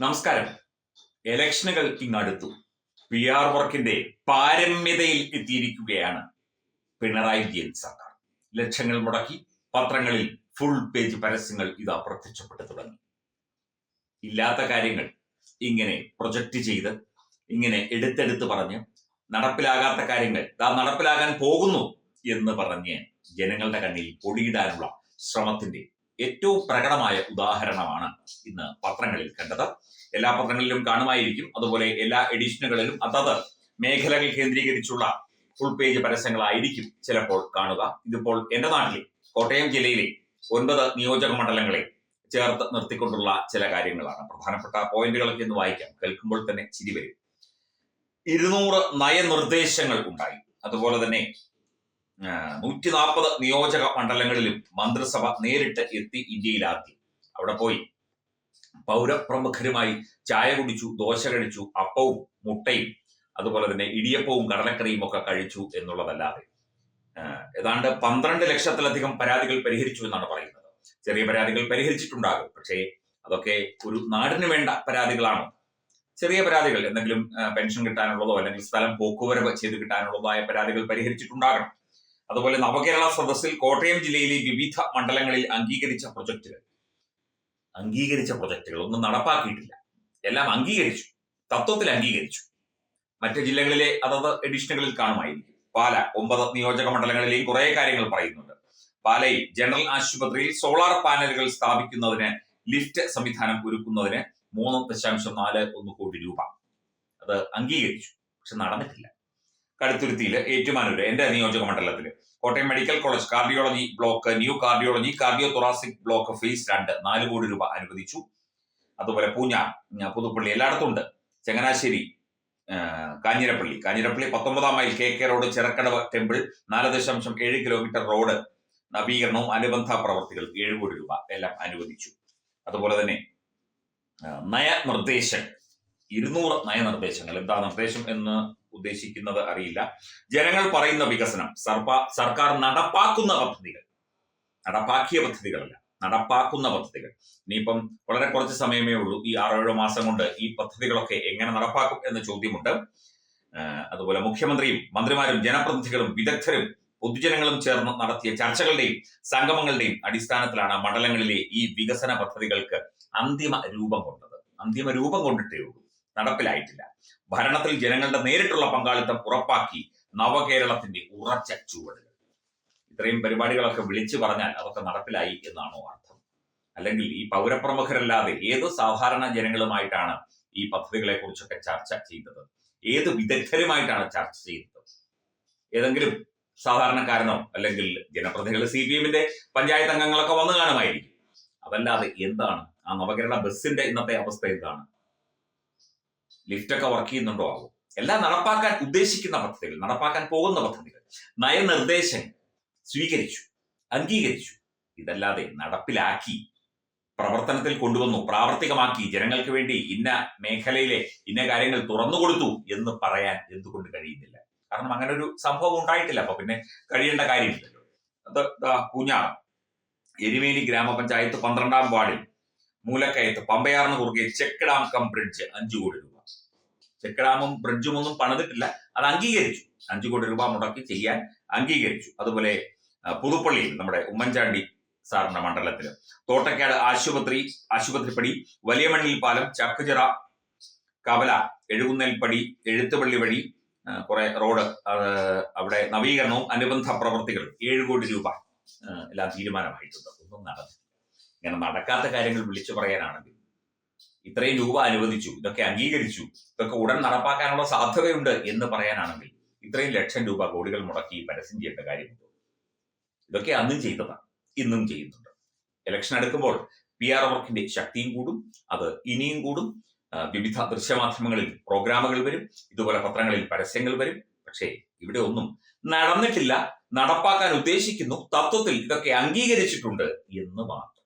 നമസ്കാരം. എലക്ഷനുകൾ ഇങ്ങടുത്തു. P R വർക്കിന്റെ പാരമ്യതയിൽ എത്തിയിരിക്കുകയാണ് പിണറായി വിജയൻ സർക്കാർ. ലക്ഷങ്ങൾ മുടക്കി പത്രങ്ങളിൽ ഫുൾ പേജ് പരസ്യങ്ങൾ ഇത് അപ്രത്യക്ഷപ്പെട്ടു തുടങ്ങി. ഇല്ലാത്ത കാര്യങ്ങൾ ഇങ്ങനെ പ്രൊജക്റ്റ് ചെയ്ത് ഇങ്ങനെ എടുത്തെടുത്ത് പറഞ്ഞ് നടപ്പിലാകാത്ത കാര്യങ്ങൾ ദാ നടപ്പിലാകാൻ പോകുന്നു എന്ന് പറഞ്ഞ് ജനങ്ങളുടെ കണ്ണിൽ പൊടിയിടാനുള്ള ശ്രമത്തിന്റെ ഏറ്റവും പ്രകടമായ ഉദാഹരണമാണ് ഇന്ന് പത്രങ്ങളിൽ കണ്ടത്. എല്ലാ പത്രങ്ങളിലും കാണുമായിരിക്കും. അതുപോലെ എല്ലാ എഡിഷനുകളിലും അതത് മേഖലകൾ കേന്ദ്രീകരിച്ചുള്ള ഫുൾ പേജ് പരസ്യങ്ങളായിരിക്കും ചിലപ്പോൾ കാണുക. ഇതിപ്പോൾ എന്റെ നാട്ടിലെ കോട്ടയം ജില്ലയിലെ ഒൻപത് നിയോജക മണ്ഡലങ്ങളെ ചേർത്ത് നിർത്തിക്കൊണ്ടുള്ള ചില കാര്യങ്ങളാണ്. പ്രധാനപ്പെട്ട പോയിന്റുകളൊക്കെ ഒന്ന് വായിക്കാം. കേൾക്കുമ്പോൾ തന്നെ ചിരി വരും. ഇരുന്നൂറ് നയനിർദ്ദേശങ്ങൾ ഉണ്ടായി. അതുപോലെ തന്നെ നൂറ്റി നാൽപ്പത് നിയോജക മണ്ഡലങ്ങളിലും മന്ത്രിസഭ നേരിട്ട് എത്തി ഇന്ത്യയിലാക്കി. അവിടെ പോയി. പൗരപ്രമുഖരുമായി ചായ കുടിച്ചു ദോശ കഴിച്ചു അപ്പവും മുട്ടയും അതുപോലെ തന്നെ ഇടിയപ്പവും കടലക്കറിയും ഒക്കെ കഴിച്ചു എന്നുള്ളതല്ലാതെ. ഏതാണ്ട് പന്ത്രണ്ട് ലക്ഷത്തിലധികം പരാതികൾ പരിഹരിച്ചു എന്നാണ് പറയുന്നത്. ചെറിയ പരാതികൾ പരിഹരിച്ചിട്ടുണ്ടാകും. പക്ഷേ അതൊക്കെ ഒരു നാടിന് വേണ്ട പരാതികളാണ്. ചെറിയ പരാതികൾ എന്തെങ്കിലും പെൻഷൻ കിട്ടാനുള്ളതോ അല്ലെങ്കിൽ സ്ഥലം പോക്കുവരവ് ചെയ്ത് കിട്ടാനുള്ളതോ ആയ പരാതികൾ പരിഹരിച്ചിട്ടുണ്ടാകണം. അതുപോലെ നവകേരള സദസ്സിൽ കോട്ടയം ജില്ലയിലെ വിവിധ മണ്ഡലങ്ങളിൽ അംഗീകരിച്ച പ്രൊജക്ടുകൾ. അംഗീകരിച്ച പ്രൊജക്ടുകൾ ഒന്നും നടപ്പാക്കിയിട്ടില്ല. എല്ലാം അംഗീകരിച്ചു. തത്വത്തിൽ അംഗീകരിച്ചു. മറ്റ് ജില്ലകളിലെ അതത് എഡിഷനുകളിൽ കാണുമായിരിക്കും. പാല ഒമ്പത് നിയോജക മണ്ഡലങ്ങളിലെയും കുറെ കാര്യങ്ങൾ പറയുന്നുണ്ട്. പാലയിൽ ജനറൽ ആശുപത്രിയിൽ സോളാർ പാനലുകൾ സ്ഥാപിക്കുന്നതിന് ലിഫ്റ്റ് സംവിധാനം ഒരുക്കുന്നതിന് മൂന്ന് ദശാംശം നാല് ഒന്ന് കോടി രൂപ. അത് അംഗീകരിച്ചു. പക്ഷെ നടന്നിട്ടില്ല. കടുത്തുരുത്തിയിൽ ഏറ്റുമാനൂര് എന്റെ നിയോജക മണ്ഡലത്തിൽ Kottayam medical college cardiology block new cardiology cardio thoracic block phase രണ്ട് നാല് കോടി രൂപ അനുവദിച്ചു. അതുപോലെ പൂഞ്ഞ പുതുപ്പള്ളി എല്ലായിടത്തും ഉണ്ട്. ചങ്ങനാശ്ശേരി കാഞ്ഞിരപ്പള്ളി. കാഞ്ഞിരപ്പള്ളി പത്തൊമ്പതാം mile K K road Chirakkadavu temple നാല് ദശാംശം ഏഴ് കിലോമീറ്റർ റോഡ് നവീകരണവും അനുബന്ധ പ്രവർത്തികൾ ഏഴ് കോടി രൂപ എല്ലാം അനുവദിച്ചു. അതുപോലെ തന്നെ നയനിർദ്ദേശം ഇരുന്നൂറ് നയനിർദ്ദേശങ്ങൾ. എന്താ നിർദ്ദേശം എന്ന് ഉദ്ദേശിക്കുന്നത് അറിയില്ല. ജനങ്ങൾ പറയുന്ന വികസനം സർക്കാർ നടപ്പാക്കുന്ന പദ്ധതികൾ. നടപ്പാക്കിയ പദ്ധതികളല്ല നടപ്പാക്കുന്ന പദ്ധതികൾ. ഇനിയിപ്പം വളരെ കുറച്ച് സമയമേ ഉള്ളൂ. ഈ ആറേഴോ മാസം കൊണ്ട് ഈ പദ്ധതികളൊക്കെ എങ്ങനെ നടപ്പാക്കും എന്ന ചോദ്യമുണ്ട്. അതുപോലെ മുഖ്യമന്ത്രിയും മന്ത്രിമാരും ജനപ്രതിനിധികളും വിദഗ്ധരും പൊതുജനങ്ങളും ചേർന്ന് നടത്തിയ ചർച്ചകളുടെയും സംഗമങ്ങളുടെയും അടിസ്ഥാനത്തിലാണ് മണ്ഡലങ്ങളിലെ ഈ വികസന പദ്ധതികൾക്ക് അന്തിമ രൂപം കൊണ്ടത്. അന്തിമ രൂപം കൊണ്ടിട്ടേ ഉള്ളൂ. നടപ്പിലായിട്ടില്ല. ഭരണത്തിൽ ജനങ്ങളുടെ നേരിട്ടുള്ള പങ്കാളിത്തം ഉറപ്പാക്കി നവകേരളത്തിന്റെ ഉറച്ച ചുവടുകൾ. ഇത്രയും പരിപാടികളൊക്കെ വിളിച്ചു പറഞ്ഞാൽ അതൊക്കെ നടപ്പിലായി എന്നാണോ അർത്ഥം? അല്ലെങ്കിൽ ഈ പൗരപ്രമുഖരല്ലാതെ ഏത് സാധാരണ ജനങ്ങളുമായിട്ടാണ് ഈ പദ്ധതികളെ കുറിച്ചൊക്കെ ചർച്ച ചെയ്തത്? ഏത് വിദഗ്ധരുമായിട്ടാണ് ചർച്ച ചെയ്തത്? ഏതെങ്കിലും സാധാരണക്കാരനോ അല്ലെങ്കിൽ ജനപ്രതിനിധികൾ സി പി എമ്മിന്റെ പഞ്ചായത്ത് അംഗങ്ങളൊക്കെ വന്നു കാണുമായിരിക്കും. അതല്ലാതെ എന്താണ്? ആ നവകേരള ബസ്സിന്റെ ഇന്നത്തെ അവസ്ഥ എന്താണ്? ലിഫ്റ്റൊക്കെ വർക്ക് ചെയ്യുന്നുണ്ടോ ആകും എല്ലാം നടപ്പാക്കാൻ ഉദ്ദേശിക്കുന്ന പദ്ധതികൾ നടപ്പാക്കാൻ പോകുന്ന പദ്ധതികൾ. നയനിർദ്ദേശങ്ങൾ സ്വീകരിച്ചു അംഗീകരിച്ചു. ഇതല്ലാതെ നടപ്പിലാക്കി പ്രവർത്തനത്തിൽ കൊണ്ടുവന്നു പ്രാവർത്തികമാക്കി ജനങ്ങൾക്ക് വേണ്ടി ഇന്ന മേഖലയിലെ ഇന്ന കാര്യങ്ങൾ തുറന്നു കൊടുത്തു എന്ന് പറയാൻ എന്തുകൊണ്ട് കഴിയുന്നില്ല? കാരണം അങ്ങനെ ഒരു സംഭവം ഉണ്ടായിട്ടില്ല. അപ്പൊ പിന്നെ കഴിയേണ്ട കാര്യമില്ലല്ലോ. അത് ദാ പൂഞ്ഞാർ എരുമേലി ഗ്രാമപഞ്ചായത്ത് പന്ത്രണ്ടാം വാർഡിൽ മൂലക്കയത്ത് പമ്പയാറിന് കുറുകെ ചെക്ക് ഡാം കം ബ്രിഡ്ജ് അഞ്ചു കോടി രൂപ. ചെക്ക് ഡാമും ബ്രിഡ്ജും ഒന്നും പണിതിട്ടില്ല. അത് അംഗീകരിച്ചു. അഞ്ചു കോടി രൂപ മുടക്കി ചെയ്യാൻ അംഗീകരിച്ചു. അതുപോലെ പുതുപ്പള്ളിയിൽ നമ്മുടെ ഉമ്മൻചാണ്ടി സാറിന്റെ മണ്ഡലത്തിൽ തോട്ടക്കാട് ആശുപത്രി ആശുപത്രിപ്പടി വലിയമണ്ണിൽ പാലം ചക്കുചിറ കവല എഴുകുന്നേൽപ്പടി എഴുത്തുപള്ളി വഴി കുറെ റോഡ് അവിടെ നവീകരണവും അനുബന്ധ പ്രവർത്തികൾ ഏഴ് കോടി രൂപ എല്ലാം തീരുമാനമായിട്ടുണ്ട്. ഒന്നും നടന്നില്ല ഇങ്ങനെ നടക്കാത്ത കാര്യങ്ങൾ വിളിച്ചു പറയാനാണെങ്കിൽ ഇത്രയും രൂപ അനുവദിച്ചു ഇതൊക്കെ അംഗീകരിച്ചു ഇതൊക്കെ ഉടൻ നടപ്പാക്കാനുള്ള സാധ്യതയുണ്ട് എന്ന് പറയാനാണെങ്കിൽ ഇത്രയും ലക്ഷം രൂപ കോടികൾ മുടക്കി പരസ്യം ചെയ്യേണ്ട കാര്യമുണ്ട്. ഇതൊക്കെ അന്നും ചെയ്തതാണ് ഇന്നും ചെയ്യുന്നുണ്ട്. ഇലക്ഷൻ അടുക്കുമ്പോൾ പി ആർ വർക്കിന്റെ ശക്തിയും കൂടും അത് ഇനിയും കൂടും. വിവിധ ദൃശ്യമാധ്യമങ്ങളിൽ പ്രോഗ്രാമുകൾ വരും ഇതുപോലെ പത്രങ്ങളിൽ പരസ്യങ്ങൾ വരും. പക്ഷേ ഇവിടെ ഒന്നും നടന്നിട്ടില്ല നടപ്പാക്കാൻ ഉദ്ദേശിക്കുന്നു തത്വത്തിൽ ഇതൊക്കെ അംഗീകരിച്ചിട്ടുണ്ട് എന്ന് മാത്രം